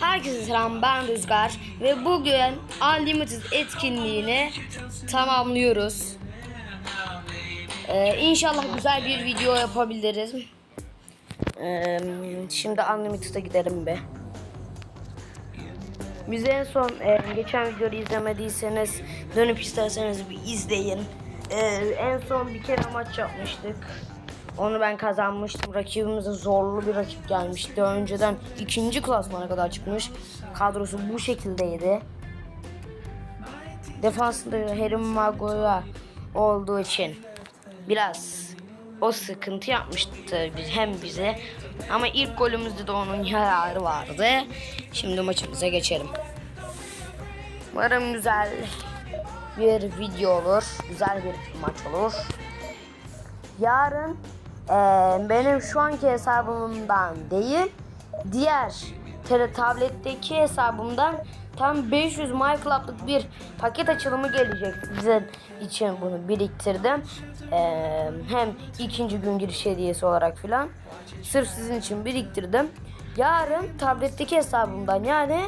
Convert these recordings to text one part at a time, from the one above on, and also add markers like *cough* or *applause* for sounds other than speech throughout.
Herkese selam ben Rüzgar ve bugün Unlimited etkinliğini tamamlıyoruz. Ee, inşallah güzel bir video yapabiliriz. Ee, şimdi Unlimited'a gidelim be. Biz en son e, geçen videoyu izlemediyseniz dönüp isterseniz bir izleyin. Ee, en son bir kere maç yapmıştık. Onu ben kazanmıştım. Rakibimize zorlu bir rakip gelmişti. Önceden ikinci klasmana kadar çıkmış. Kadrosu bu şekildeydi. Defansında Harry Maguire olduğu için biraz o sıkıntı yapmıştı hem bize ama ilk golümüzde de onun yararı vardı. Şimdi maçımıza geçelim. Umarım güzel bir video olur. Güzel bir maç olur. Yarın eee, benim şu anki hesabımdan değil diğer tele tabletteki hesabımdan tam 500 MyClub'lık bir paket açılımı gelecek. Sizin için bunu biriktirdim. Eee, hem ikinci gün giriş hediyesi olarak filan. Sırf sizin için biriktirdim. Yarın tabletteki hesabımdan yani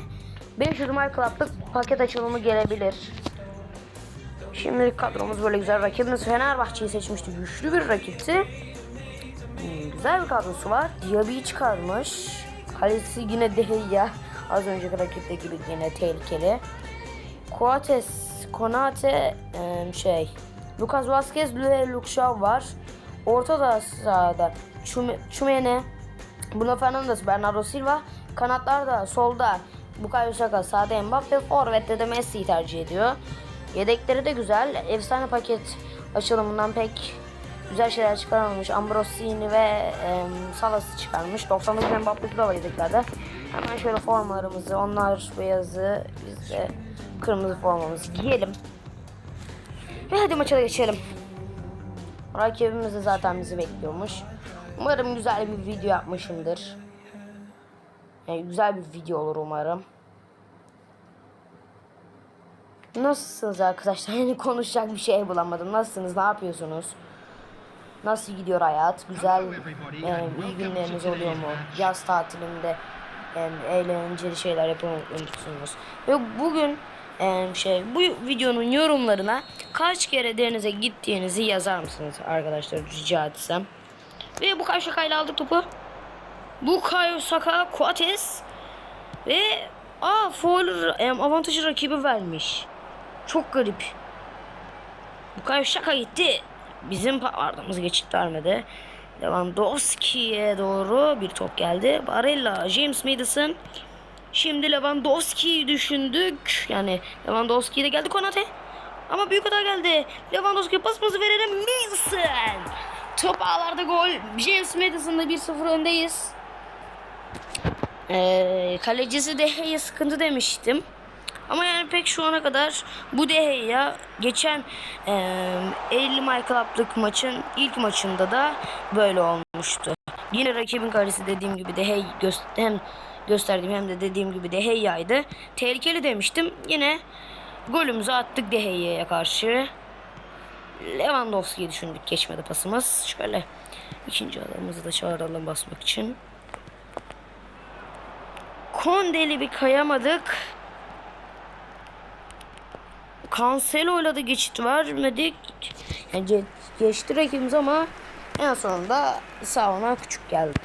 500 MyClub'lık paket açılımı gelebilir. Şimdilik kadromuz böyle güzel. Rakibimiz Fenerbahçe'yi seçmişti. Güçlü bir rakipti. Güzel bir kadrosu var. Diaby'i çıkarmış. Kalesi yine Dehiya. Az önceki rakipteki gibi yine tehlikeli. Coates, Konate, şey, Lucas Vazquez ve Luke var. Ortada sahada Çume- Çumene, Bruno Fernandes, Bernardo Silva. Kanatlarda solda Bukayo Saka, sağda Mbappe, Forvet'te de Messi'yi tercih ediyor. Yedekleri de güzel. Efsane paket açılımından pek güzel şeyler çıkaramamış. Ambrosini ve e, Salas'ı çıkarmış. 99 Mbappe'si de var yedeklerde. Hemen şöyle formalarımızı, onlar beyazı, biz de kırmızı formamızı giyelim. Ve hadi maça da geçelim. Rakibimiz de zaten bizi bekliyormuş. Umarım güzel bir video yapmışımdır. Yani güzel bir video olur umarım. Nasılsınız arkadaşlar? *laughs* Yani konuşacak bir şey bulamadım. Nasılsınız? Ne yapıyorsunuz? Nasıl gidiyor hayat? Güzel, e, iyi günleriniz oluyor mu? Yaz tatilinde e, eğlenceli şeyler yapıyor musunuz? Ve bugün e, şey bu videonun yorumlarına kaç kere denize gittiğinizi yazar mısınız arkadaşlar rica etsem. Ve bu kaç şakayla aldık topu. Bukayo Saka, Coates ve aa foul em, avantajı rakibi vermiş. Çok garip. Bukayo Saka gitti. Bizim pa- ardımız geçit vermedi. Lewandowski'ye doğru bir top geldi. Barella, James Madison. Şimdi Lewandowski'yi düşündük. Yani Lewandowski de geldi Konate. Ama büyük hata geldi. Lewandowski'ye pasımızı verelim. Madison. Top ağlarda gol. James Madison'la 1-0 öndeyiz. Ee, kalecisi Dehe'ye sıkıntı demiştim. Ama yani pek şu ana kadar bu Dehe'ye geçen e, 50 My Club'lık maçın ilk maçında da böyle olmuştu. Yine rakibin kalesi dediğim gibi Dehe gö hem gösterdiğim hem de dediğim gibi Dehe'yaydı. Tehlikeli demiştim. Yine golümüzü attık Dehe'ye karşı. Lewandowski'yi düşündük geçmedi pasımız. Şöyle ikinci adamımızı da çağıralım basmak için. Kondeli bir kayamadık. Cancelo'yla da geçit vermedik. Yani ge- geçti rakibimiz ama en sonunda sağına küçük geldi.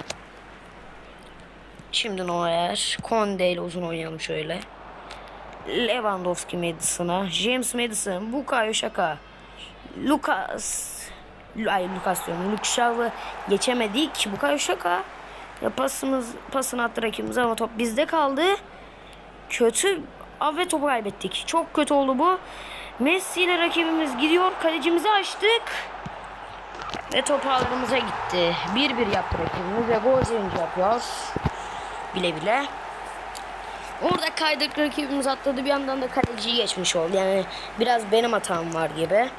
Şimdi Neuer, Conde ile uzun oynayalım şöyle. Lewandowski Madison'a, James Madison, Bukayo Saka, Lucas, ay Lucas diyorum, Luke Shaw'ı geçemedik. Bukayo Saka ya pasımız pasını attı rakibimize ama top bizde kaldı. Kötü Aa, ve topu kaybettik. Çok kötü oldu bu. Messi ile rakibimiz gidiyor. Kalecimizi açtık. Ve top ağlarımıza gitti. 1-1 yaptı rakibimiz ve gol sevinci yapıyor. Bile bile. Orada kaydık rakibimiz atladı. Bir yandan da kaleciyi geçmiş oldu. Yani biraz benim hatam var gibi.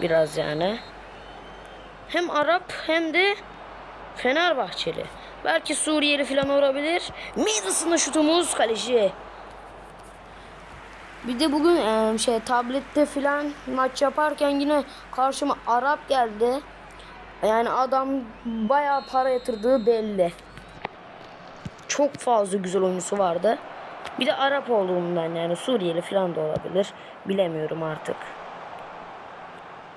Biraz yani. Hem Arap hem de Fenerbahçeli. Belki Suriyeli falan olabilir. Midas'ın şutumuz kaleci. Bir de bugün e, şey tablette filan maç yaparken yine karşıma Arap geldi. Yani adam bayağı para yatırdığı belli. çok fazla güzel oyuncusu vardı. Bir de Arap olduğundan yani Suriyeli falan da olabilir. Bilemiyorum artık.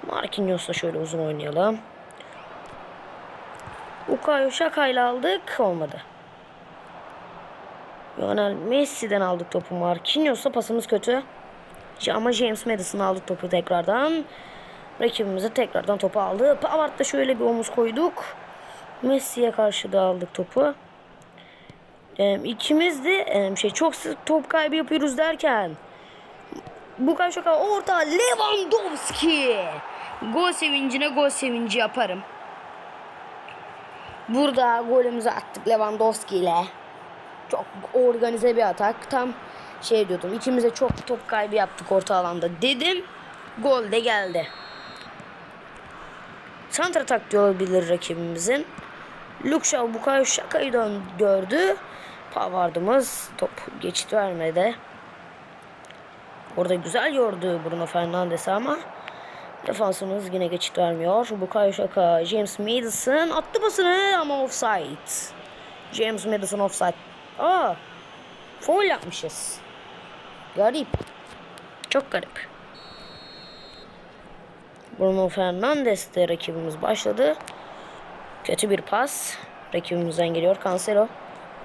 Marquinhos'la şöyle uzun oynayalım. Ukayo şakayla aldık. Olmadı. Lionel Messi'den aldık topu. Marquinhos'la pasımız kötü. Ama James Madison aldık topu tekrardan. Rakibimize tekrardan topu aldı. Pavard'da şöyle bir omuz koyduk. Messi'ye karşı da aldık topu. Ee, ikimiz de e, şey çok sık top kaybı yapıyoruz derken bu şaka orta Lewandowski. Gol sevincine gol sevinci yaparım. Burada golümüzü attık Lewandowski ile. Çok organize bir atak. Tam şey diyordum. İkimize çok top kaybı yaptık orta alanda dedim. Gol de geldi. Santra taktiği olabilir rakibimizin. Luke Shaw Bukayo Şaka'yı dön gördü. Pavard'ımız top geçit vermedi. Orada güzel gördü Bruno Fernandes ama defansımız yine geçit vermiyor. Bukayo Şaka, James Madison attı pasını ama offside. James Madison offside. Aa, foul yapmışız. Garip. Çok garip. Bruno Fernandes de rakibimiz başladı. Kötü bir pas. Rakibimizden geliyor. Cancelo.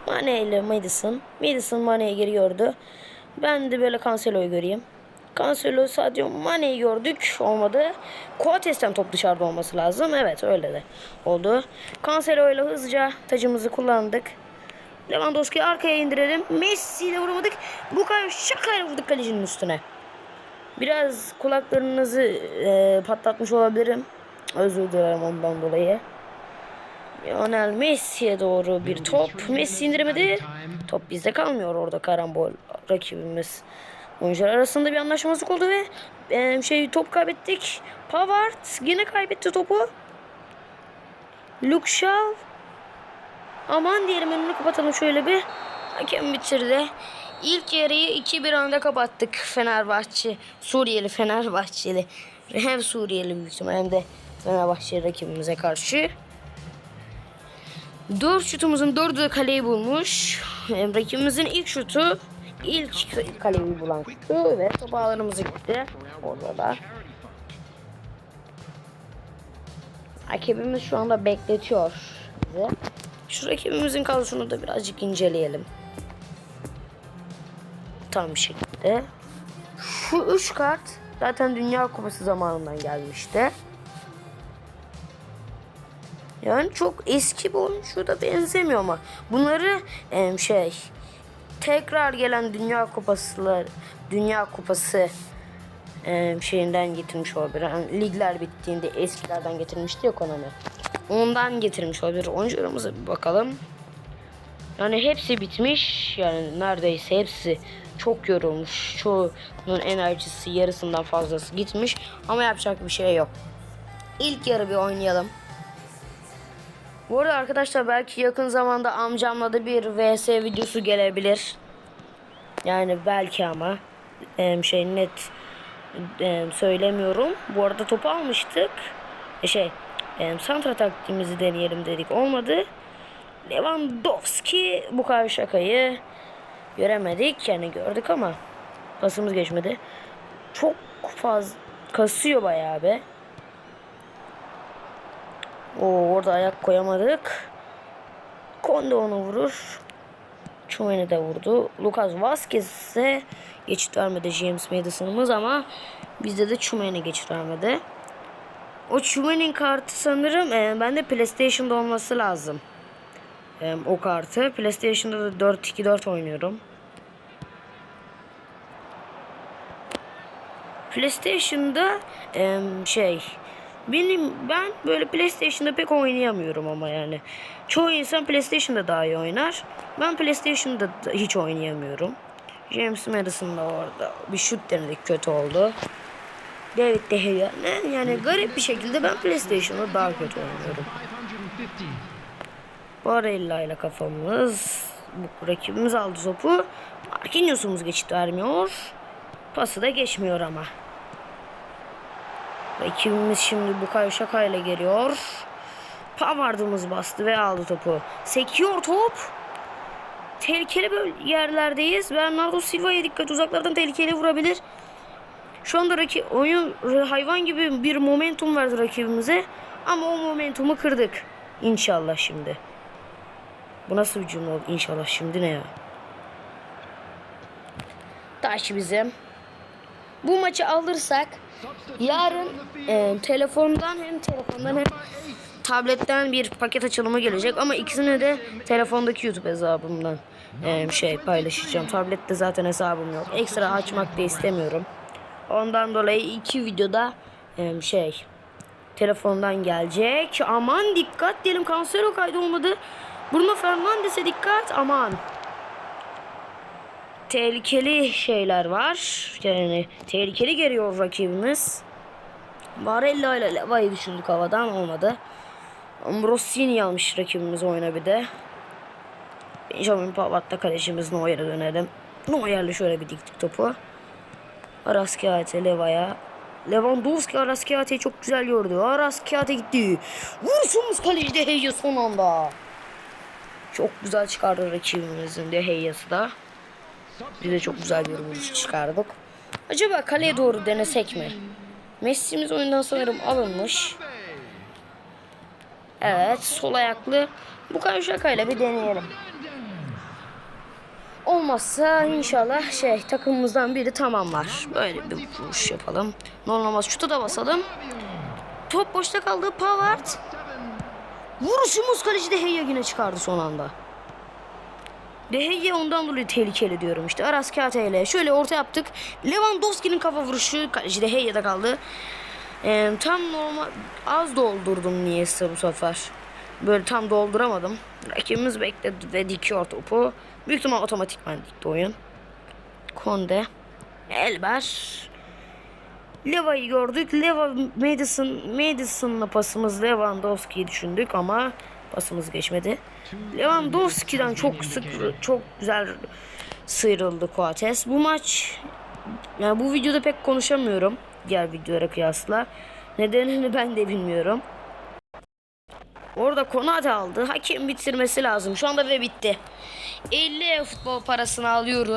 Mane ile Madison. Madison Mane'yi geri. Ben de böyle Cancelo'yu göreyim. Cancelo Sadio Mane'yi gördük. Olmadı. Coates'ten top dışarıda olması lazım. Evet öyle de oldu. Cancelo ile hızlıca tacımızı kullandık. Lewandowski'yi arkaya indirelim. Messi ile vuramadık. Bukayo şakayla vurduk kalecinin üstüne. Biraz kulaklarınızı e, patlatmış olabilirim. Özür dilerim ondan dolayı. Lionel Messi'ye doğru bir top. Messi indiremedi. Top bizde kalmıyor orada karambol rakibimiz. Oyuncular arasında bir anlaşmazlık oldu ve e, şey top kaybettik. Pavard yine kaybetti topu. Luke Shaw. Aman diyelim önünü kapatalım şöyle bir. Hakem bitirdi. İlk yarıyı 2-1 anda kapattık Fenerbahçe. Suriyeli Fenerbahçeli. Hem Suriyeli büyük hem de Fenerbahçe rakibimize karşı. Dört şutumuzun dördü de kaleyi bulmuş. Rakibimizin ilk şutu ilk kaleyi bulan şutu ve top ağlarımıza gitti. Orada da. Rakibimiz şu anda bekletiyor bizi. Şu rakibimizin kadrosunu da birazcık inceleyelim. Tam bir şekilde. Şu üç kart zaten Dünya Kupası zamanından gelmişti. Yani çok eski bir oyuncu da benzemiyor ama bunları em, şey tekrar gelen Dünya Kupasılar Dünya Kupası em, şeyinden getirmiş olabilir. Yani ligler bittiğinde eskilerden getirmişti ya Konami. Ondan getirmiş olabilir. Oyuncularımıza bir bakalım. Yani hepsi bitmiş. Yani neredeyse hepsi çok yorulmuş. Çoğunun enerjisi yarısından fazlası gitmiş. Ama yapacak bir şey yok. İlk yarı bir oynayalım. Bu arada arkadaşlar belki yakın zamanda amcamla da bir vs videosu gelebilir. Yani belki ama şey net em, söylemiyorum. Bu arada topu almıştık. E, şey em, santra taktiğimizi deneyelim dedik. Olmadı. Lewandowski bu kadar şakayı göremedik. Yani gördük ama pasımız geçmedi. Çok fazla kasıyor bayağı be. O orada ayak koyamadık. Konde onu vurur. Chouameni de vurdu. Lucas Vazquez'e geçit vermedi James Madison'ımız ama bizde de Chouameni geçit vermedi. O Chouameni'nin kartı sanırım e, bende PlayStation'da olması lazım. E, o kartı. PlayStation'da da 4-2-4 oynuyorum. PlayStation'da e, şey benim ben böyle PlayStation'da pek oynayamıyorum ama yani. Çoğu insan PlayStation'da daha iyi oynar. Ben PlayStation'da da hiç oynayamıyorum. James Madison da orada bir şut denedik kötü oldu. David De Gea ne yani garip bir şekilde ben PlayStation'da daha kötü oynuyorum. Barella ile kafamız bu rakibimiz aldı topu. Marquinhos'umuz geçit vermiyor. Pası da geçmiyor ama. Rakibimiz şimdi Bukayo Şaka ile geliyor. Pavard'ımız bastı ve aldı topu. Sekiyor top. tehlikeli yerlerdeyiz. Bernardo Silva'ya dikkat uzaklardan tehlikeli vurabilir. Şu anda rakip oyun hayvan gibi bir momentum verdi rakibimize. Ama o momentumu kırdık. İnşallah şimdi. Bu nasıl bir cümle oldu? İnşallah şimdi ne ya? Taş bizim. Bu maçı alırsak yarın e, telefondan hem telefondan hem tabletten bir paket açılımı gelecek ama ikisini de telefondaki YouTube hesabımdan e, şey paylaşacağım. Tablette zaten hesabım yok. Ekstra açmak da istemiyorum. Ondan dolayı iki videoda e, şey telefondan gelecek. Aman dikkat diyelim Cancelo kaydı olmadı. Bruno Fernandes'e dikkat aman. Tehlikeli şeyler var. Yani tehlikeli geliyor rakibimiz. Barella ile Leva'yı düşündük havadan olmadı. Ambrosini almış rakibimiz oyuna bir de. Benjamin Pavard'da kalecimiz Neuer'e dönelim. Neuer'le şöyle bir diktik topu. Araskiate Leva'ya. Lewandowski Araskiate'yi çok güzel gördü. Araskiate gitti. Vuruşumuz kaleci de Heyya son anda. Çok güzel çıkardı rakibimizin de Heyya'sı da. Biz de çok güzel bir vuruş çıkardık. Acaba kaleye doğru denesek mi? Messi'miz oyundan sanırım alınmış. Evet sol ayaklı. Bu kadar şakayla bir deneyelim. Olmazsa inşallah şey takımımızdan biri tamamlar. Böyle bir vuruş yapalım. Normal şuta da basalım. Top boşta kaldı. Pavard. Vuruşumuz kaleci de Heyya yine çıkardı son anda. De Gea ondan dolayı tehlikeli diyorum işte. Aras ile şöyle orta yaptık. Lewandowski'nin kafa vuruşu kaleci de Heyya'da kaldı. Ee, tam normal az doldurdum niyeyse bu sefer. Böyle tam dolduramadım. Rakibimiz bekledi ve dikiyor topu. Büyük ihtimal otomatikman dikti oyun. Konde. Elber. Leva'yı gördük. Leva Madison, Madison'la pasımız Lewandowski'yi düşündük ama pasımız geçmedi. Lewandowski'den çok sık çok güzel sıyrıldı Coates. Bu maç yani bu videoda pek konuşamıyorum diğer videolara kıyasla. Nedenini ben de bilmiyorum. Orada Konate aldı. Hakem bitirmesi lazım. Şu anda ve bitti. 50 futbol parasını alıyoruz.